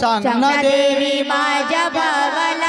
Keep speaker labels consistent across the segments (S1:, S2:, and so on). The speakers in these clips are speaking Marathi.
S1: सांग ना देवी
S2: माझ्या भावाला.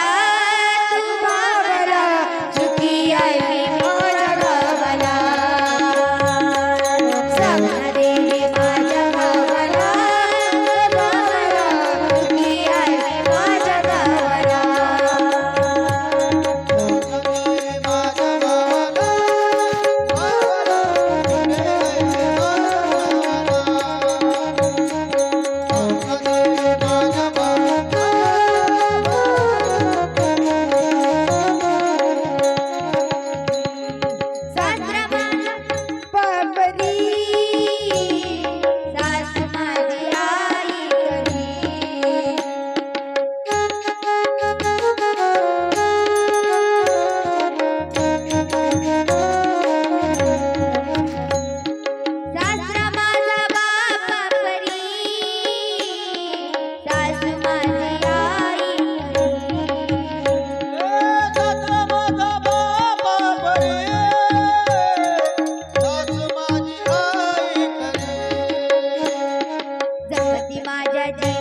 S2: bye.